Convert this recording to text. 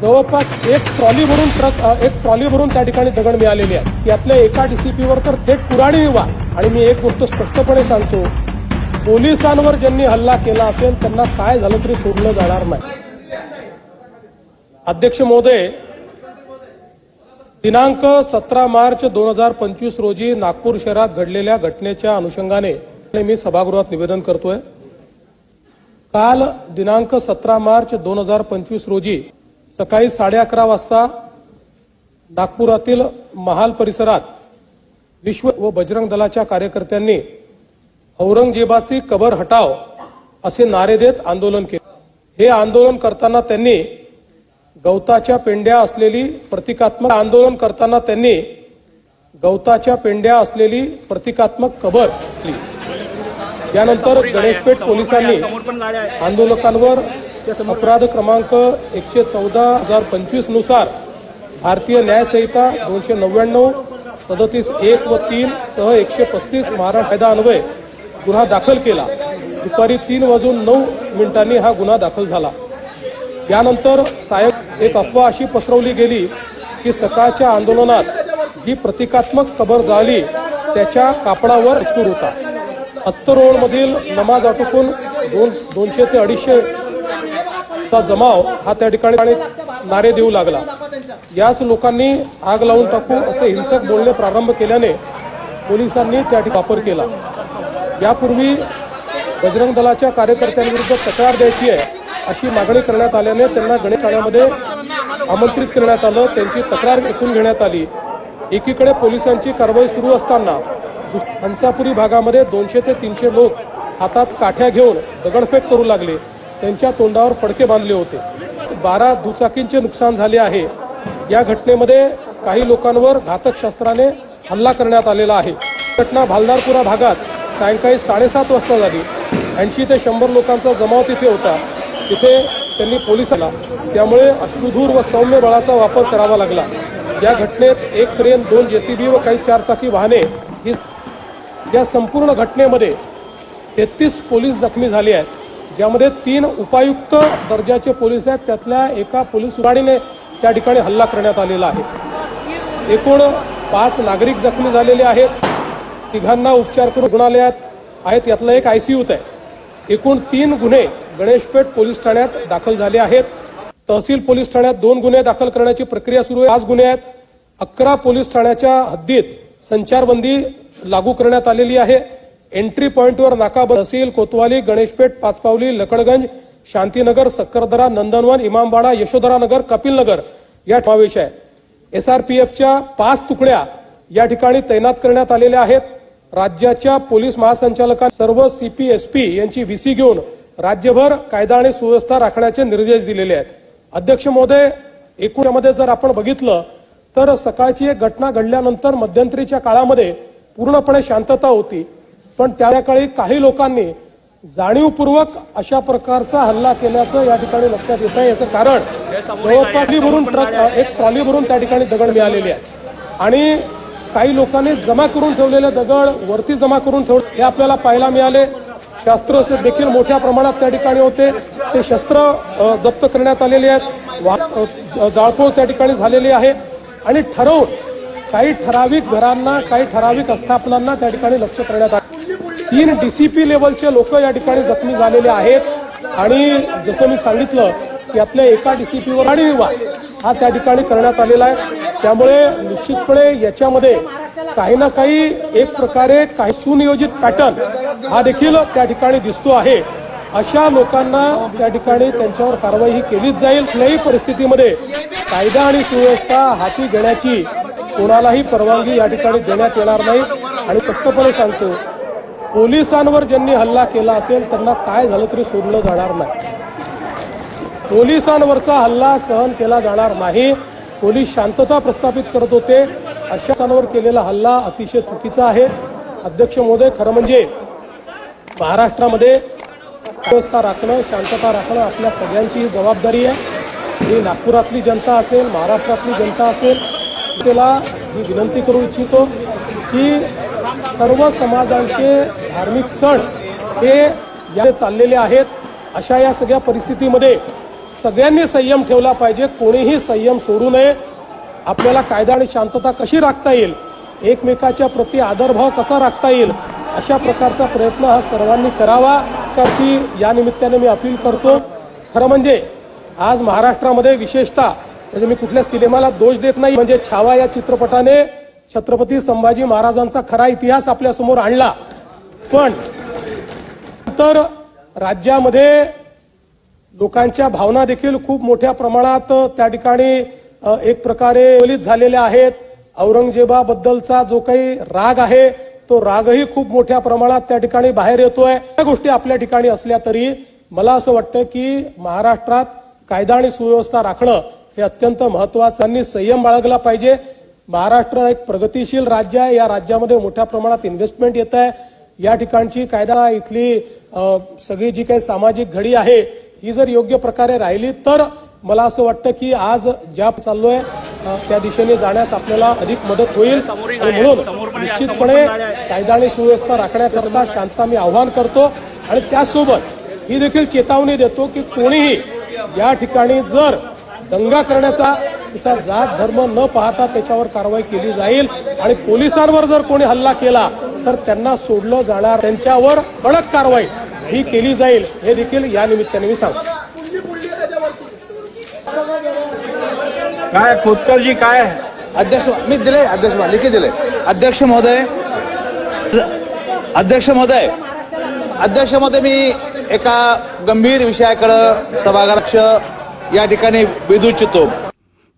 जवळपास एक ट्रॉली भरून ट्रक एक ट्रॉली भरून त्या ठिकाणी दगड मिळालेली आहे यातल्या एका डीसीपीवर तर थेट कुराणी निवा आणि मी एक गोष्ट स्पष्टपणे सांगतो पोलिसांवर ज्यांनी हल्ला केला असेल त्यांना काय झालं तरी सोडलं जाणार नाही. अध्यक्ष महोदय दिनांक सतरा मार्च दोन हजार पंचवीस रोजी नागपूर शहरात घडलेल्या घटनेच्या अनुषंगाने मी सभागृहात निवेदन करतोय. काल दिनांक सतरा मार्च दोन हजार पंचवीस रोजी सकाळी साडे अकरा वाजता नागपुरातील महाल परिसरात विश्व व बजरंग दलाच्या कार्यकर्त्यांनी औरंगजेबाची कबर हटाव असे नारे देत आंदोलन केले. हे आंदोलन करताना त्यांनी गवताच्या पेंड्या असलेली प्रतिकात्मक आंदोलन करताना त्यांनी गवताच्या पेंड्या असलेली प्रतिकात्मक कबर त्यानंतर गणेशपेठ पोलिसांनी आंदोलकांवर अपराध क्रमांक एकशे चौदा हजार पंचवीसनुसार भारतीय न्यायसंहिता दोनशे नव्याण्णव सदतीस एक व तीन सह एकशे पस्तीस महाराष्ट्र कायदा अन्वये गुन्हा दाखल केला. दुपारी तीन वाजून नऊ मिनिटांनी हा गुन्हा दाखल झाला. यानंतर साहेब एक अफवा अशी पसरवली गेली की सकाळच्या आंदोलनात जी प्रतिकात्मक कबर झाली त्याच्या कापडावर मजकूर होता. अत्तरोळमधील नमाज आटोपून दोन दोनशे ते अडीचशे चा जमाव हा त्या ठिकाणी नारे देऊ लागला. याच लोकांनी आग लावून टाकू असे हिंसक बोलणे प्रारंभ केल्याने पोलिसांनी त्या ठिकाणी वापर केला. यापूर्वी बजरंग दलाच्या कार्यकर्त्यांविरुद्ध तक्रार द्यायची आहे अशी मागणी करण्यात आल्याने त्यांना गणेश आमंत्रित करण्यात आलं त्यांची तक्रार ऐकून घेण्यात आली. एकीकडे पोलिसांची कारवाई सुरू असताना हंसापुरी भागामध्ये दोनशे ते तीनशे लोक हातात काठ्या घेऊन दगडफेक करू लागले. त्यांच्या तोंडावर फडके बांधले होते. बारा दुचाकींचे नुकसान झाले आहे. या घटनेमध्ये काही लोकांवर घातक शस्त्राने हल्ला करण्यात आलेला आहे. घटना भालदारपुरा भागात सायंकाळी साडेसात वाजता झाली. ऐंशी ते शंभर लोकांचा जमाव तिथे होता. तिथे त्यांनी पोलिसाला त्यामुळे अश्रुधूर व सौम्य बळाचा वापर करावा लागला. या घटनेत एक क्रेन दोन जेसीबी व काही चारचाकी वाहने ही या संपूर्ण घटनेमध्ये तेहतीस पोलीस जखमी झाले आहेत. ज्यामध्ये तीन उपायुक्त दर्जाचे पोलीस आहेत. त्यातल्या एका पोलीस गाडीने त्या ठिकाणी हल्ला करण्यात आलेला आहे. एकूण पाच नागरिक जखमी झालेले आहेत. तिघांना उपचार करून रुग्णालयात आहेत. यातला एक आयसीयूत आहे. एकूण तीन गुन्हे गणेशपेठ पोलीस ठाण्यात दाखल झाले आहेत. तहसील पोलीस ठाण्यात दोन गुन्हे दाखल करण्याची प्रक्रिया सुरू आहे. पाच गुन्हे आहेत. अकरा पोलीस ठाण्याच्या हद्दीत संचारबंदी लागू करण्यात आलेली आहे. एंट्री पॉईंटवर नाकाबंद असेल कोतवाली गणेशपेठ पाचपावली लकडगंज शांतीनगर सक्करदरा नंदनवन इमामबाडा यशोधरा नगर कपिलनगर या समावेश आहे. एसआरपीएफच्या पाच तुकड्या या ठिकाणी तैनात करण्यात आलेल्या आहेत. राज्याच्या पोलीस महासंचालकांनी सर्व सीपीएसपी यांची व्हीसी घेऊन राज्यभर कायदा आणि सुव्यवस्था राखण्याचे निर्देश दिलेले आहेत. अध्यक्ष महोदय एकूणमध्ये जर आपण बघितलं तर सकाळची एक घटना घडल्यानंतर मध्यंतरीच्या काळामध्ये पूर्णपणे शांतता होती. पण त्या काळी काही लोकांनी जाणीवपूर्वक अशा प्रकारचा हल्ला केल्याचं या ठिकाणी लक्षात येत आहे. याचं कारण जवळपास भरून ट्रक एक ट्रॉली भरून त्या ठिकाणी दगड मिळालेली आहे आणि काही लोकांनी जमा करून ठेवलेले दगड वरती जमा करून ठेव हे आपल्याला पाहायला मिळाले. शस्त्र देखील मोठ्या प्रमाणात त्या ठिकाणी होते. ते शस्त्र जप्त करण्यात आलेले आहेत. वा- जाळपोळ त्या ठिकाणी झालेली आहे. आणि ठरवून काही ठराविक घरांना काही ठराविक आस्थापनांना त्या ठिकाणी लक्ष करण्यात आलं. तीन डी सी पी लेवलचे लोक या ठिकाणी जखमी झालेले आहेत. आणि जसं मी सांगितलं की यातल्या एका डी सी पीवर आणि विवाद हा त्या ठिकाणी करण्यात आलेला आहे. त्यामुळे निश्चितपणे याच्यामध्ये काही ना काही एक प्रकारे काही सुनियोजित पॅटर्न हा देखील त्या ठिकाणी दिसतो आहे. अशा लोकांना त्या ठिकाणी त्यांच्यावर कारवाई ही केलीच जाईल. कुठल्याही परिस्थितीमध्ये कायदा आणि सुव्यवस्था हाती घेण्याची कोणालाही परवानगी या ठिकाणी देण्यात येणार नाही. आणि स्पष्टपणे सांगतो पोलिसांवर ज्यांनी हल्ला केला असेल त्यांना काय झालं तरी सोडलं जाणार नाही. पोलिसांवरचा हल्ला सहन केला जाणार नाही. पोलीस शांतता प्रस्थापित करत होते. अशांवर केलेला हल्ला अतिशय चुकीचा आहे. अध्यक्ष महोदय खरं म्हणजे महाराष्ट्रामध्ये व्यवस्था राखणं शांतता राखणं आपल्या सगळ्यांची जबाबदारी आहे. ही नागपुरातली जनता असेल महाराष्ट्रातली जनता असेल त्याला मी विनंती करू इच्छितो की सर्व समाजांचे धार्मिक सण हे या चाललेले आहेत. अशा या सगळ्या परिस्थितीमध्ये सगळ्यांनी संयम ठेवला पाहिजे. कोणीही संयम सोडू नये. आपल्याला कायदा आणि शांतता कशी राखता येईल? एकमेकाच्या प्रति आदरभाव कसा राखता येईल? अशा प्रकारचा प्रयत्न हा सर्वांनी करावा. प्रकारची या निमित्ताने मी अपील करतो. खरं म्हणजे आज महाराष्ट्रामध्ये विशेषतः म्हणजे मी कुठल्या सिनेमाला दोष देत नाही. म्हणजे छावा या चित्रपटाने छत्रपती संभाजी महाराजांचा खरा इतिहास आपल्यासमोर आणला. पण तर राज्यामध्ये लोकांच्या भावना देखील खूप मोठ्या प्रमाणात त्या ठिकाणी एक प्रकारे झालेल्या आहेत. औरंगजेबाबद्दलचा जो काही राग आहे तो रागही खूप मोठ्या प्रमाणात त्या ठिकाणी बाहेर येतोय. या गोष्टी आपल्या ठिकाणी असल्या तरी मला असं वाटतं की महाराष्ट्रात कायदा आणि सुव्यवस्था राखणं हे अत्यंत महत्वाचं आणि संयम बाळगला पाहिजे. महाराष्ट्र एक प्रगतीशील राज्य आहे. या राज्यामध्ये मोठ्या प्रमाणात इन्व्हेस्टमेंट येत आहे. या ठिकाणची कायदा इथली सगळी जी काही सामाजिक घडी आहे ही जर योग्य प्रकारे राहिली तर मला असं वाटतं की आज ज्या चाललोय त्या दिशेने जाण्यास आपल्याला अधिक मदत होईल. म्हणून निश्चितपणे कायदा आणि सुव्यवस्था राखण्याकरता शांतता मी आव्हान करतो. आणि त्याचसोबत ही देखील चेतावणी देतो की कोणीही या ठिकाणी जर दंगा करण्याचा तिचा जात धर्म न पाहता त्याच्यावर कारवाई केली जाईल. आणि पोलिसांवर जर कोणी हल्ला केला तर त्यांना सोडलं जाणार. त्यांच्यावर कडक कारवाई ही केली जाईल. हे देखील या निमित्ताने मी सांगतो. काय खोतकरजी काय? अध्यक्ष मी दिले अध्यक्ष लिखी दिले अध्यक्ष महोदय अध्यक्ष महोदय अध्यक्ष महोदय मी एका गंभीर विषयाकडे सभागृक्ष या ठिकाणी विधू इच्छितो